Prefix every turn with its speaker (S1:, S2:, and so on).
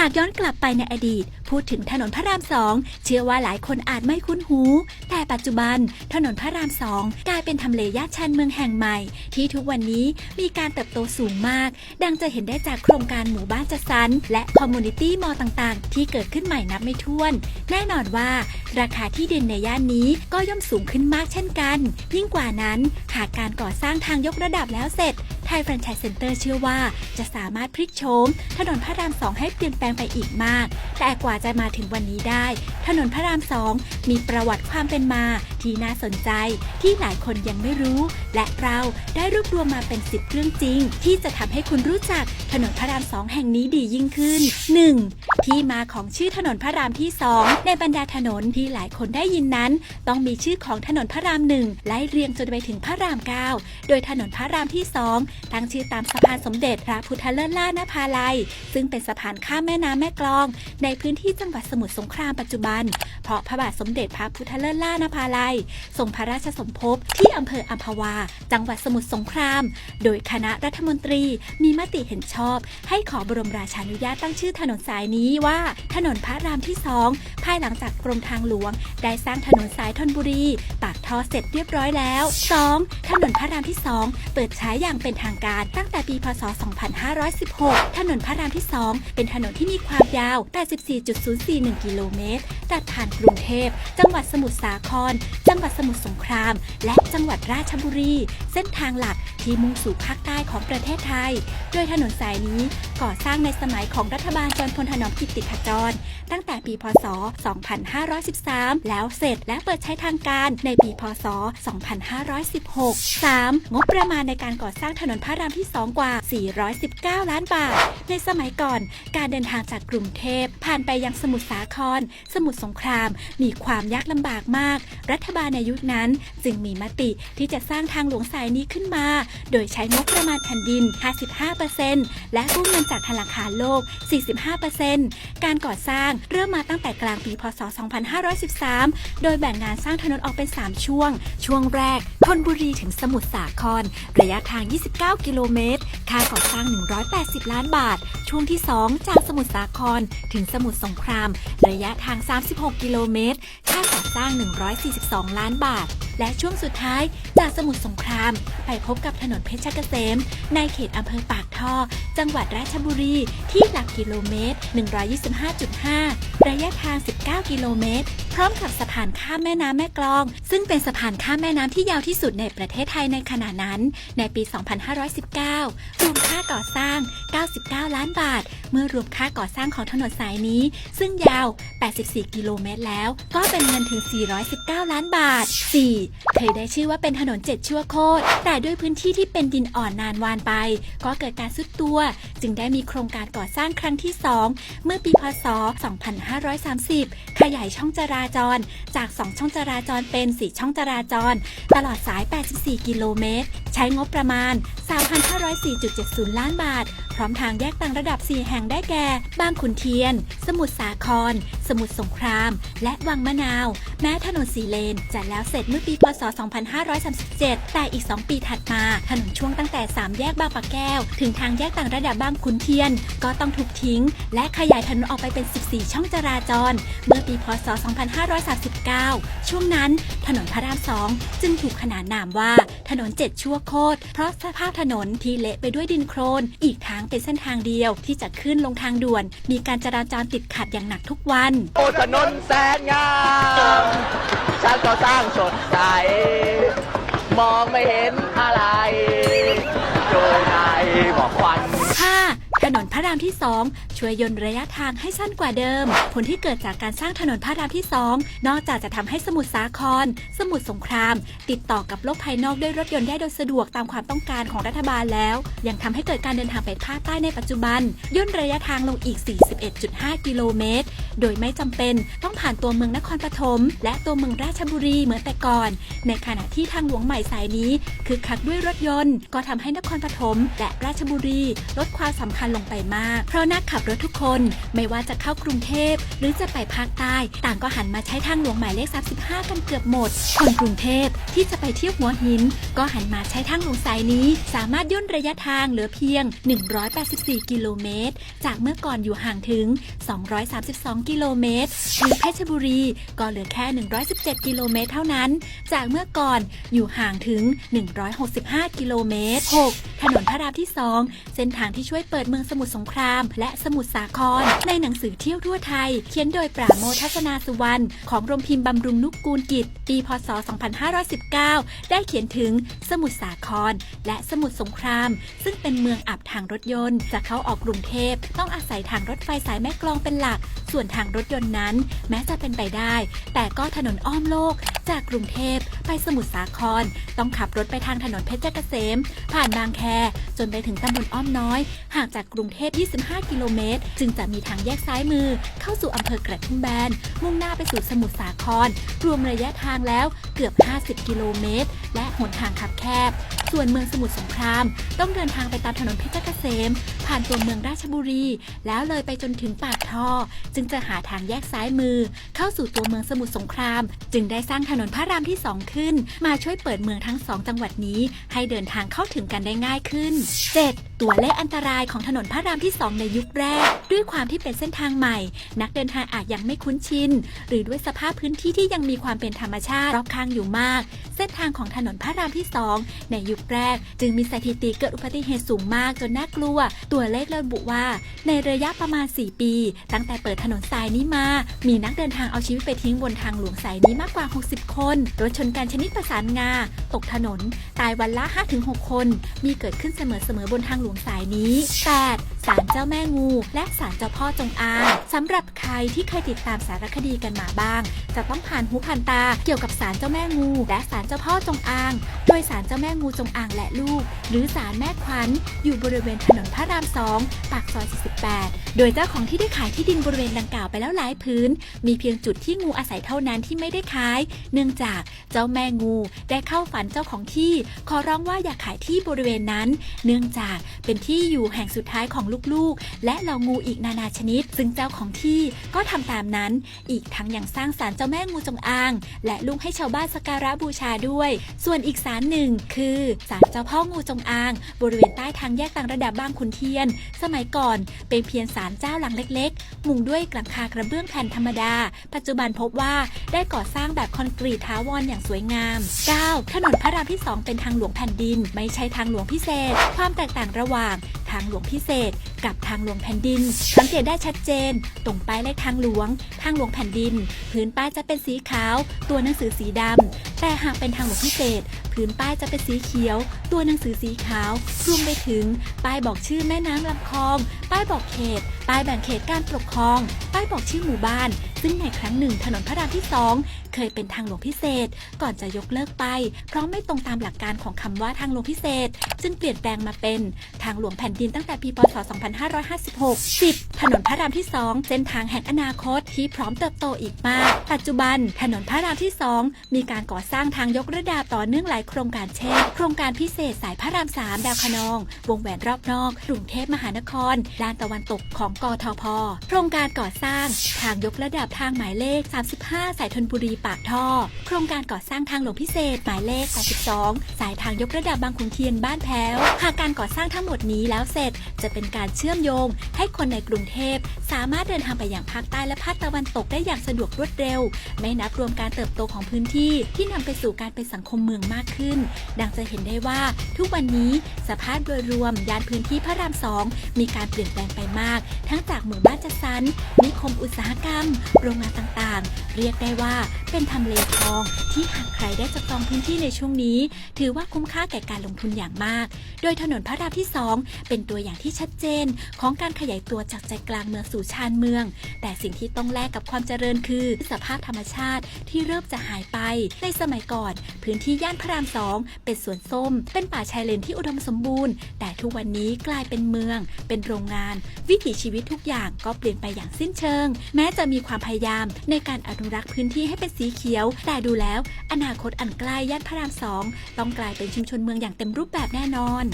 S1: หากย้อนกลับไปในอดีต พูดถึงถนนพระรามสองเชื่อว่าหลายคนอาจไม่คุ้นหู แต่ปัจจุบันถนนพระรามสองกลายเป็นทำเลย่านชันเมืองแห่งใหม่ ที่ทุกวันนี้มีการเติบโตสูงมาก ดังจะเห็นได้จากโครงการหมู่บ้านจัดสรรและคอมมูนิตี้มอลต่างๆ ที่เกิดขึ้นใหม่นับไม่ถ้วน แน่นอนว่า ราคาที่ดินในย่านนี้ก็ย่อมสูงขึ้นมากเช่นกัน ยิ่งกว่านั้นหากการก่อสร้างทางยกระดับแล้วเสร็จ ไทยแฟรนไชส์เซ็นเตอร์เชื่อว่าจะสามารถพลิกโฉมถนนพระรามสองให้เปลี่ยนแปลงไปอีกมาก แต่กว่าจะมาถึงวันนี้ได้ ถนนพระรามสองมีประวัติความเป็นมาที่น่าสนใจ ที่หลายคนยังไม่รู้ และเราได้รวบรวมมาเป็น10เรื่องจริง ที่จะทำให้คุณรู้จักถนนพระรามสองแห่งนี้ดียิ่งขึ้น 1. ที่มาของชื่อถนนพระรามที่2ในบรรดาถนนที่หลายคนได้ยินนั้น ต้องมีชื่อของถนนพระรามหนึ่งไล่เรียงจนไปถึงพระราม 9 โดยถนนพระรามที่2ตั้งชื่อตามสะพานสมเด็จพระพุทธเลิศล่านภาลัย ซึ่งเป็นสะพานข้ามแม่น้ำแม่กลอง ในพื้นที่จังหวัดสมุทรสงครามปัจจุบัน เพราะพระบาทสมเด็จพระพุทธเลิศล่านภาลัยทรงพระราชสมภพที่อำเภออัมพวา จังหวัดสมุทรสงคราม โดยคณะรัฐมนตรีมีมติเห็นชอบ ให้ขอบรมราชานุญาตตั้งชื่อถนนสายนี้ว่า ถนนพระรามที่สองภายหลังจากกรมทางหลวง ได้สร้างถนนสายธนบุรี ปากท่อเสร็จเรียบร้อยแล้ว 2. ถนนพระรามที่ 2 เปิดใช้อย่างเป็นทางการตั้งแต่ปีพศ 2516 ถนนพระรามที่ 2 เป็นถนนที่มีความยาว 84.041 กิโลเมตร ตัดผ่านกรุงเทพ จังหวัดสมุทรสาคร จังหวัดสมุทรสงคราม และจังหวัดราชบุรี เส้นทางหลักที่มุ่งสู่ภาคใต้ของประเทศไทย โดยถนนสายนี้ ก่อสร้างในสมัยของรัฐบาลจอมพลถนอมกิตติขจร ตั้งแต่ปีพศ 2513 แล้วเสร็จและเปิดใช้ทางการในปีพศ 2516 3. งบประมาณในการก่อสร้างถนนพระรามที่ 2 กว่า 419 ล้านบาท ในสมัยก่อน การเดินทางจากกรุงเทพ ผ่านไปยังสมุทรสาคร สมุทรสงคราม มีความยากลำบากมาก รัฐบาลในยุคนั้นจึงมีมติที่จะสร้างทางหลวงสายนี้ขึ้นมา โดยใช้งบประมาณแผ่นดิน 55%และกู้เงินจากธนาคารโลก 45%การก่อสร้างเริ่มมาตั้งแต่กลางปีพศ 2513 โดยแบ่งงานสร้างถนนออกเป็น 3 ช่วง ช่วงแรกธนบุรีถึงสมุทรสาคร ระยะทาง 29 กิโลเมตร ค่าก่อสร้าง 180 ล้านบาท ช่วงที่ 2 จากสมุทรสาคร ถึงสมุทรสงคราม ระยะทาง 36 กิโลเมตร ค่าก่อสร้าง 142 ล้านบาท และช่วงสุดท้ายจากสมุทรสงคราม ไปพบกับถนนเพชรเกษม ในเขตอำเภอปากท่อ จังหวัดราชบุรีที่หลักกิโลเมตร 125.5 ระยะทาง 19 กิโลเมตร ร้อมกับสะพานข้ามแม่น้ำแม่กลอง ซึ่งเป็นสะพานข้ามแม่น้ำที่ยาวที่สุดในประเทศไทยในขณะนั้น ในปี 2519 รวมค่าก่อสร้าง 99 ล้านบาท เมื่อรวมค่าก่อสร้างของถนนสายนี้ ซึ่งยาว 84 กิโลเมตรแล้ว ก็เป็นเงินถึง 419 ล้านบาท 4. เคยได้ชื่อว่าเป็นถนน7ชั่วโคตร แต่ด้วยพื้นที่ที่เป็นดินอ่อนนานวานไป ก็เกิดการซุดตัว จึงได้มีโครงการก่อสร้างครั้งที่ 2 เมื่อปี พศ 2530 ขยายช่องจราจร จาก 2 ช่องจราจรเป็น 4 ช่องจราจร ตลอดสาย 84 กิโลเมตร ใช้งบประมาณ 3,504.70 ล้านบาท พร้อมทางแยกต่างระดับ 4 แห่งได้แก่ บางขุนเทียน สมุทรสาคร สมุทรสงคราม และวังมะนาว แม้ถนนสีเลน จะแล้วเสร็จเมื่อปี พศ 2537 แต่อีก 2 ปีถัดมา ถนนช่วงตั้งแต่ 3 แยกบางปะแก้ว ถึงทางแยกต่างระดับบางขุนเทียน ก็ต้องถูกทิ้ง และขยายถนนออกไปเป็น 14 ช่องจราจร เมื่อปี พศ 25 2539 ช่วงนั้นถนนพระราม2จึงถูกขนานนามว่าถนน7ชั่วโคตร เพราะสภาพถนนที่เละไปด้วยดินโคลน อีกทั้งเป็นเส้นทางเดียวที่จะขึ้นลงทางด่วน มีการจราจรติดขัดอย่างหนักทุกวัน
S2: โอ้ถนนแสนงามช่างก็สร้างสดใส มองไม่เห็นอะไรอยู่ในหมอกควัน
S1: 5. ถนนพระรามที่ 2 ช่วยย่นระยะทางให้สั้นกว่าเดิม ผลที่เกิดจากการสร้างถนนพระรามที่ 2 นอกจากจะทำให้สมุทรสาคร สมุทรสงคราม ติดต่อกับโลกภายนอกด้วยรถยนต์ได้โดยสะดวกตามความต้องการของรัฐบาลแล้ว ยังทำให้เกิดการเดินทางไปภาคใต้ในปัจจุบัน ย่นระยะทางลงอีก 41.5 กิโลเมตร โดยไม่จำเป็นต้องผ่านตัวเมืองนครปฐมและตัวเมืองราชบุรีเหมือนแต่ก่อน ในขณะที่ทางหลวงใหม่สายนี้คือคักด้วยรถยนต์ ก็ทำให้นครปฐมและราชบุรีลดความสำคัญลงไปมาก เพราะนักขับรถทุกคนไม่ว่าจะเข้ากรุงเทพ หรือจะไปภาคใต้ ต่างก็หันมาใช้ทางหลวงหมายเลข 35 กันเกือบหมด คนกรุงเทพที่จะไปเที่ยวหัวหิน ก็หันมาใช้ทางหลวงสายนี้ สามารถย่นระยะทางเหลือเพียง 184 กิโลเมตร จากเมื่อก่อนอยู่ห่างถึง 232 กิโลเมตรหรือเพชรบุรีก็เหลือแค่ 117 กิโลเมตรเท่านั้น จากเมื่อก่อนอยู่ห่างถึง 165 กิโลเมตร 6. ถนนพระรามที่2เส้นทางที่ช่วยเปิดเมืองสมุทรสงคราม และสมุทรสาคร ในหนังสือเที่ยวทั่วไทย เขียนโดยปราโมทัศนาสุวรรณของโรงพิมพ์บำรุงนุกกูลกิจ ปี พศ 2519 ได้เขียนถึงสมุทรสาคร และสมุทรสงคราม ซึ่งเป็นเมืองอับทางรถยนต์ จะเข้าออกกรุงเทพต้องอาศัยทางรถไฟสายแม่กลองเป็นหลัก ส่วนทางรถยนต์นั้น แม้จะเป็นไปได้ แต่ก็ถนนอ้อมโลก จากกรุงเทพไปสมุทรสาคร ต้องขับรถไปทางถนนเพชรเกษม ผ่านบางแคจนไปถึงตำบลอ้อมน้อย ห่างจากกรุงเทพ 25 กิโลเมตร จึงจะมีทางแยกซ้ายมือ เข้าสู่อำเภอกระทุ่มแบน มุ่งหน้าไปสู่สมุทรสาคร รวมระยะทางแล้วเกือบ 50 กิโลเมตร และหนทางขับแคบ ส่วนเมืองสมุทรสงคราม ต้องเดินทางไปตามถนนเพชรเกษม ผ่านตัวเมืองราชบุรี แล้วเลยไปจนถึงปากท่อ จึงจะหาทางแยกซ้ายมือ เข้าสู่ตัวเมืองสมุทรสงคราม จึงได้สร้างถนนพระรามที่ 2 ขึ้น มาช่วยเปิดเมืองทั้ง2จังหวัดนี้ ให้เดินทางเข้าถึงกันได้ง่ายขึ้น 7. ตัวเลขอันตรายของถนนพระรามที่ 2 ในยุคแรก ด้วยความที่เป็นเส้นทางใหม่ นักเดินทางอาจยังไม่คุ้นชิน หรือด้วยสภาพพื้นที่ที่ยังมีความเป็นธรรมชาติรอบข้างอยู่มาก เส้นทางของถนนพระรามที่ 2 ในยุคแรก จึงมีสถิติเกิดอุบัติเหตุสูงมากจนน่ากลัว ตัวเลขระบุว่า ในระยะประมาณ 4 ปี ตั้งแต่เปิดถนนสายนี้มา มีนักเดินทางเอาชีวิตไปทิ้งบนทางหลวงสายนี้มากกว่า 60 คน รถชนกันชนิดประสานงา ตกถนน ตายวันละ 5-6 คน มีเกิดิดขึ้นเสมอๆบนทางหลวงสายนี้ 8. ศาลเจ้าแม่งู และศาลเจ้าพ่อจงอางสำหรับใครที่เคยติดตามสารคดีกันมาบ้าง จะต้องผ่านหูผ่านตาเกี่ยวกับศาลเจ้าแม่งู และศาลเจ้าพ่อจงอาง โดยสารเจ้าแม่งูจงอางและลูก หรือสารแม่ควันอยู่บริเวณถนนพระรามสองปากซอย 48 โดยเจ้าของที่ได้ขายที่ดินบริเวณดังกล่าวไปแล้วหลายพื้น มีเพียงจุดที่งูอาศัยเท่านั้นที่ไม่ได้ขาย เนื่องจากเจ้าแม่งูได้เข้าฝันเจ้าของที่ ขอร้องว่าอย่าขายที่บริเวณนั้น เนื่องจากเป็นที่อยู่แห่งสุดท้ายของลูกๆ และเหล่างูอีกนานาชนิด ซึ่งเจ้าของที่ก็ทำตามนั้น อีกทั้งยังสร้างสารเจ้าแม่งูจงอาง และลุกให้ชาวบ้านสการะบูชาด้วย ส่วนอีกสารหนึ่งคือศาลเจ้าพ่องูจงอาง บริเวณใต้ทางแยกต่างระดับบางขุนเทียน สมัยก่อน เป็นเพียงศาลเจ้าหลังเล็ก ๆ มุงด้วยกลังคากระเบื้องแผ่นธรรมดา ปัจจุบันพบว่าได้ก่อสร้างแบบคอนกรีตท้าวรออย่างสวยงาม 9. ถนนพระรามที่ 2 เป็นทางหลวงแผ่นดิน ไม่ใช่ทางหลวงพิเศษ ความแตกต่างระหว่าง ทางหลวงพิเศษ กับทางหลวงแผ่นดิน สังเกตได้ชัดเจน ตรงป้ายเลขทางหลวง ทางหลวงแผ่นดิน พื้นป้ายจะเป็นสีขาว ตัวหนังสือสีดำแต่หากเป็นทางหลวงพิเศษ พื้นป้ายจะเป็นสีเขียว ตัวหนังสือสีขาวรวมไปถึง ป้ายบอกชื่อแม่น้ำลำคลอง ป้ายบอกเขต ป้ายแบ่งเขตการปกครอง ป้ายบอกชื่อหมู่บ้าน ซึ่งในครั้งหนึ่งถนนพระรามที่ 2 เคยเป็นทางหลวงพิเศษ ก่อนจะยกเลิกไป เพราะไม่ตรงตามหลักการของคำว่าทางหลวงพิเศษ จึงเปลี่ยนแปลงมาเป็นทางหลวงแผ่นดินตั้งแต่ปีพศ 2556 10 ถนนพระรามที่ 2 เส้นทางแห่งอนาคตที่พร้อมเติบโตอีกมาก ปัจจุบันถนนพระรามที่ 2 มีการก่อสร้างทางยกระดับต่อเนื่องหลายโครงการเช่น โครงการพิเศษสายพระราม 3 ดาวคะนอง วงแหวนรอบนอกกรุงเทพมหานครลานตะวันตกของกทพ โครงการก่อสร้างทางยกระดับทางหมายเลข 35 สายธนบุรีปากท่อ โครงการก่อสร้างทางหลวงพิเศษ หมายเลข32สายทางยกระดับบางขุนเทียนบ้านแพ้ว หากการก่อสร้างทั้งหมดนี้แล้วเสร็จ จะเป็นการเชื่อมโยง ให้คนในกรุงเทพ สามารถเดินทางไปอย่างภาคใต้และภาคตะวันตกได้อย่างสะดวกรวดเร็ว ไม่นับรวมการเติบโตของพื้นที่ที่นำไปสู่การเป็นสังคมเมืองมากขึ้น ดังจะเห็นได้ว่าทุกวันนี้สภาพโดยรวมยานพื้นที่พระรามสองมีการเปลี่ยนแปลงไปมาก ทั้งจากหมู่บ้านจัดสรรนิคมอุตสาหกรรมโรงงานต่างๆ เรียกได้ว่าเป็นทำเลทองที่หากใครได้จับจองพื้นที่ในช่วงนี้ ถือว่าคุ้มค่าแก่การลงทุนอย่างมาก โดยถนนพระรามที่ 2 เป็นตัวอย่างที่ชัดเจน ของการขยายตัวจากใจกลางเมืองสู่ชานเมือง แต่สิ่งที่ต้องแลกกับความเจริญคือ สภาพธรรมชาติที่เริ่มจะหายไป ในสมัยก่อน พื้นที่ย่านพระรามสองเป็นสวนส้ม เป็นป่าชายเลนที่อุดมสมบูรณ์ แต่ทุกวันนี้กลายเป็นเมือง เป็นโรงงาน วิถีชีวิตทุกอย่างก็เปลี่ยนไปอย่างสิ้นเชิงริงแม้จะมีความพยายาม ในการอนุรักษ์พื้นที่ให้เป็นสีเขียว แต่ดูแล้ว อนาคตอันใกล้ย่านพระรามสองต้องกลายเป็นชุมชนเมืองอย่างเต็มรูปแบบแน่นอน